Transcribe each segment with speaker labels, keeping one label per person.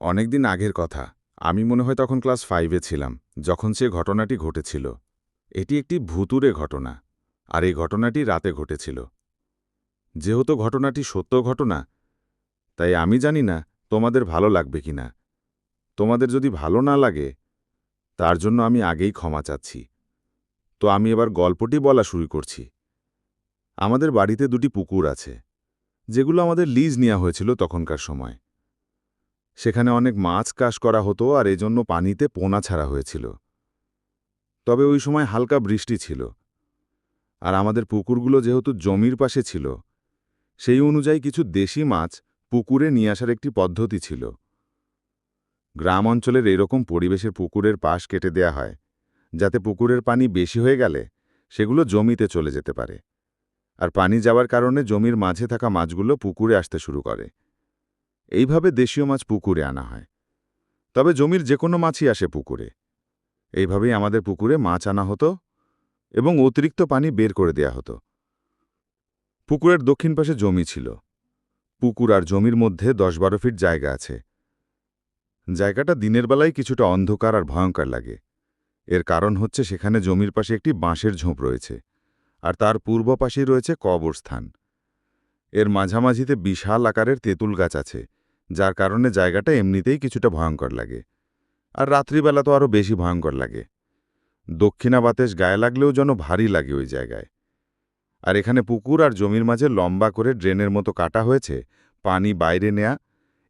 Speaker 1: অনেকদিন আগের কথা। আমি মনে হয় তখন ক্লাস ফাইভে ছিলাম, যখন সে ঘটনাটি ঘটেছিল। এটি একটি ভুতুরে ঘটনা, আর এই ঘটনাটি রাতে ঘটেছিল। যেহেতু ঘটনাটি সত্য ঘটনা, তাই আমি জানি না তোমাদের ভালো লাগবে কি না তোমাদের যদি ভালো না লাগে, তার জন্য আমি আগেই ক্ষমা চাচ্ছি। তো আমি এবার গল্পটি বলা শুরু করছি। আমাদের বাড়িতে দুটি পুকুর আছে, যেগুলো আমাদের লিজ নেওয়া হয়েছিল তখনকার সময়। সেখানে অনেক মাছ চাষ করা হতো আর এজন্য পানিতে পোনা ছাড়া হয়েছিল। তবে ওই সময় হালকা বৃষ্টি ছিল। আর আমাদের পুকুরগুলো যেহেতু জমির পাশে ছিল, সেই অনুযায়ী কিছু দেশি মাছ পুকুরে নিয়ে আসার একটি পদ্ধতি ছিল। গ্রাম অঞ্চলের এরকম পরিবেশের পুকুরের পাশ কেটে দেয়া হয়, যাতে পুকুরের পানি বেশি হয়ে গেলে সেগুলো জমিতে চলে যেতে পারে। আর পানি যাওয়ার কারণে জমির মাঝে থাকা মাছগুলো পুকুরে আসতে শুরু করে। এইভাবে দেশীয় মাছ পুকুরে আনা হয়। তবে জমির যে কোনো মাছই আসে পুকুরে। এইভাবেই আমাদের পুকুরে মাছ আনা হতো এবং অতিরিক্ত পানি বের করে দেয়া হতো। পুকুরের দক্ষিণ পাশে জমি ছিল। পুকুর আর জমির মধ্যে দশ বারো ফিট জায়গা আছে। জায়গাটা দিনের বেলায় কিছুটা অন্ধকার আর ভয়ঙ্কর লাগে। এর কারণ হচ্ছে সেখানে জমির পাশে একটি বাঁশের ঝোপ রয়েছে আর তার পূর্ব পাশেই রয়েছে কবরস্থান। এর মাঝামাঝিতে বিশাল আকারের তেঁতুল গাছ আছে। যার কারণে জায়গাটা এমনিতেই কিছুটা ভয়ঙ্কর লাগে। আর রাত্রিবেলা তো আরও বেশি ভয়ঙ্কর লাগে। দক্ষিণা বাতাস গায়ে লাগলেও যেন ভারী লাগে ওই জায়গায়। আর এখানে পুকুর আর জমির মাঝে লম্বা করে ড্রেনের মতো কাটা হয়েছে পানি বাইরে নেয়া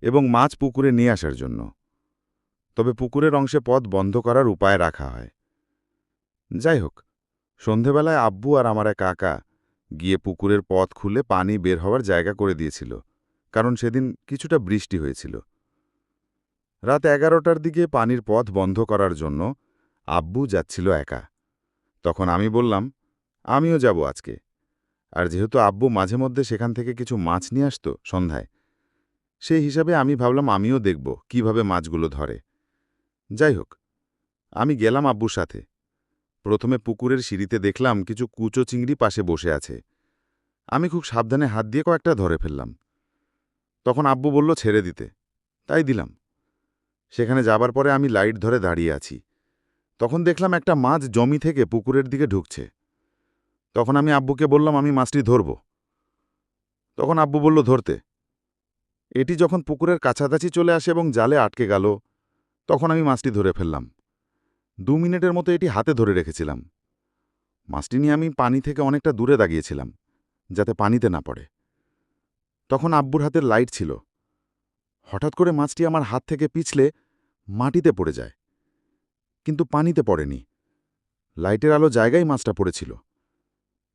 Speaker 1: এবং মাছ পুকুরে নিয়ে আসার জন্য। তবে পুকুরের অংশে পথ বন্ধ করার উপায় রাখা হয়। যাই হোক, সন্ধেবেলায় আব্বু আর আমার এক কাকা গিয়ে পুকুরের পথ খুলে পানি বের হওয়ার জায়গা করে দিয়েছিল। কারণ সেদিন কিছুটা বৃষ্টি হয়েছিল। রাত এগারোটার দিকে পানির পথ বন্ধ করার জন্য আব্বু যাচ্ছিল একা। তখন আমি বললাম, আমিও যাব আজকে। আর যেহেতু আব্বু মাঝে মধ্যে সেখান থেকে কিছু মাছ নিয়ে আসত সন্ধ্যায়, সেই হিসাবে আমি ভাবলাম আমিও দেখব কীভাবে মাছগুলো ধরে। যাই হোক, আমি গেলাম আব্বুর সাথে। প্রথমে পুকুরের সিঁড়িতে দেখলাম কিছু কুচো চিংড়ি পাশে বসে আছে। আমি খুব সাবধানে হাত দিয়ে কয়েকটা ধরে ফেললাম। তখন আব্বু বলল, ছেড়ে দিতে। তাই দিলাম। সেখানে যাবার পরে আমি লাইট ধরে দাঁড়িয়ে আছি। তখন দেখলাম একটা মাছ জমি থেকে পুকুরের দিকে ঢুকছে। তখন আমি আব্বুকে বললাম, আমি মাছটি ধরব। তখন আব্বু বলল, ধরতে। এটি যখন পুকুরের কাছাকাছি চলে আসে এবং জালে আটকে গেল, তখন আমি মাছটি ধরে ফেললাম। দু মিনিটের মতো এটি হাতে ধরে রেখেছিলাম। মাছটি নিয়ে আমি পানি থেকে অনেকটা দূরে দাগিয়েছিলাম, যাতে পানিতে না পড়ে। তখন আব্বুর হাতের লাইট ছিল। হঠাৎ করে মাছটি আমার হাত থেকে পিছলে মাটিতে পড়ে যায়। কিন্তু পানিতে পড়েনি। লাইটের আলো জায়গায় মাছটা পড়েছিল।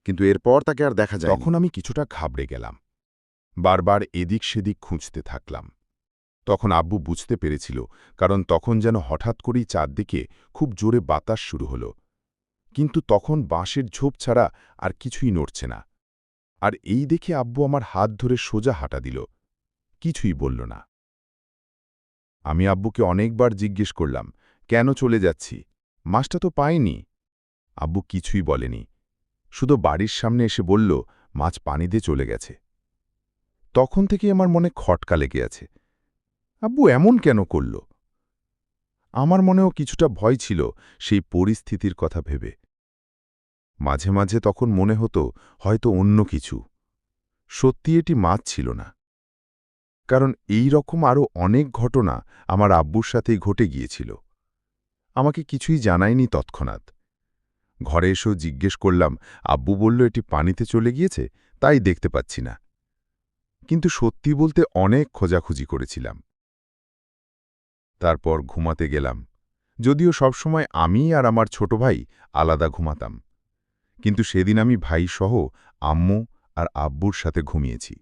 Speaker 1: কিন্তু এরপর তাকে আর দেখা যায়
Speaker 2: তখন আমি কিছুটা ঘাবড়ে গেলাম। বারবার এদিক সেদিক খুঁজতে থাকলাম। তখন আব্বু বুঝতে পেরেছিল, কারণ তখন যেন হঠাৎ করেই চারদিকে খুব জোরে বাতাস শুরু হল। কিন্তু তখন বাঁশের ঝোপ ছাড়া আর কিছুই নড়ছে না। আর এই দেখে আব্বু আমার হাত ধরে সোজা হাঁটা দিল। কিছুই বলল না। আমি আব্বুকে অনেকবার জিজ্ঞেস করলাম, কেন চলে যাচ্ছি? মাছটা তো পাইনি। আব্বু কিছুই বলেনি। শুধু বাড়ির সামনে এসে বলল, মাছ পানিতে চলে গেছে। তখন থেকে আমার মনে খটকা লেগে আছে। আব্বু এমন কেন করল? আমার মনেও কিছুটা ভয় ছিল সেই পরিস্থিতির কথা ভেবে। মাঝে মাঝে তখন মনে হতো হয়তো অন্য কিছু। সত্যি এটি মাছ ছিল না। কারণ এই রকম আরও অনেক ঘটনা আমার আব্বুর সাথেই ঘটে গিয়েছিল। আমাকে কিছুই জানায়নি তৎক্ষণাৎ। ঘরে এসেও জিজ্ঞেস করলাম, আব্বু বলল এটি পানিতে চলে গিয়েছে, তাই দেখতে পাচ্ছি না। কিন্তু সত্যি বলতে অনেক খোঁজাখুঁজি করেছিলাম। তারপর ঘুমাতে গেলাম। যদিও সবসময় আমি আর আমার ছোট ভাই আলাদা ঘুমাতাম। কিন্তু সেদিন আমি ভাইসহ আম্মু আর আব্বুর সাথে ঘুমিয়েছি।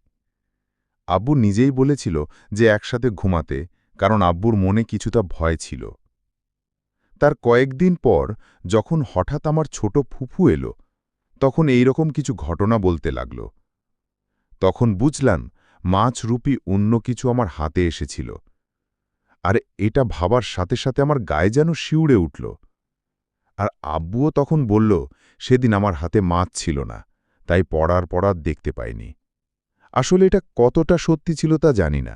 Speaker 2: আব্বু নিজেই বলেছিল যে একসাথে ঘুমাতে, কারণ আব্বুর মনে কিছুটা ভয় ছিল। তার কয়েকদিন পর যখন হঠাৎ আমার ছোট ফুফু এলো, তখন এই রকম কিছু ঘটনা বলতে লাগল। তখন বুঝলাম মাছরূপী অন্য কিছু আমার হাতে এসেছিল। আর, এটা ভাবার সাথে সাথে আমার গায়ে যেন শিউড়ে উঠল। আর আব্বুও তখন বলল, সেদিন আমার হাতে মাছ ছিল না, তাই পড়ার পড়ার দেখতে পাইনি। আসলে এটা কতটা সত্যি ছিল তা জানি না।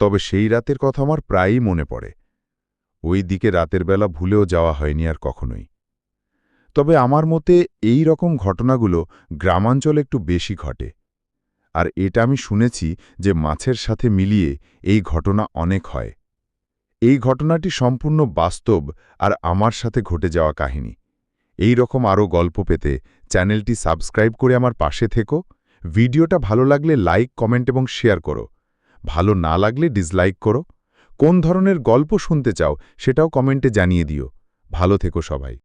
Speaker 2: তবে সেই রাতের কথা আমার প্রায়ই মনে পড়ে। ওই দিকে রাতের বেলা ভুলেও যাওয়া হয়নি আর কখনোই। তবে আমার মতে এই রকম ঘটনাগুলো গ্রামাঞ্চলে একটু বেশি ঘটে। আর এটা আমি শুনেছি যে মাছের সাথে মিলিয়ে এই ঘটনা অনেক হয়। এই ঘটনাটি সম্পূর্ণ বাস্তব আর আমার সাথে ঘটে যাওয়া কাহিনী। এই রকম আরও গল্প পেতে চ্যানেলটি সাবস্ক্রাইব করে আমার পাশে থেকো। ভিডিওটা ভালো লাগলে লাইক, কমেন্ট এবং শেয়ার করো। ভালো না লাগলে ডিসলাইক করো। কোন ধরনের গল্প শুনতে চাও সেটাও কমেন্টে জানিয়ে দিও। ভালো থেকো সবাই।